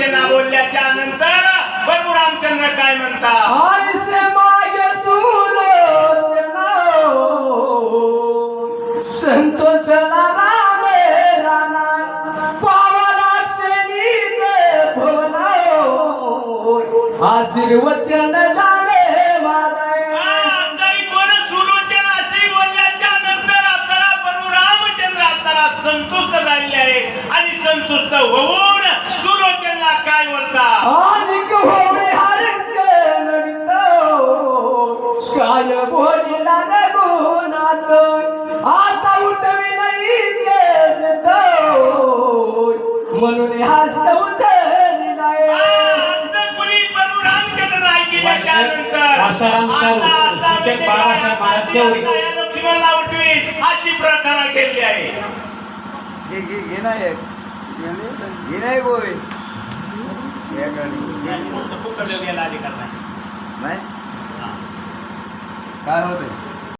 योजना बोलल्याच्या नंतर प्रभू रामचंद्र काय म्हणतात? झाले तरी कोण सुरूच्या अशी बोलल्याच्या नंतर आता प्रभू रामचंद्र आता संतुष्ट झाले आहे. आणि संतुष्ट होऊन सुलोचनला काय बोलता अनिक होणे हरचन विंद काय बोलिला रघुनाथ? आता उठवी नाही तेज म्हणून हस्त नाही म्हणजे लक्ष्मणला उठवी अशी प्रार्थना केली आहे. घे घे घे ना एक घे ना एक होय एक आणि- नाही काय होतंय?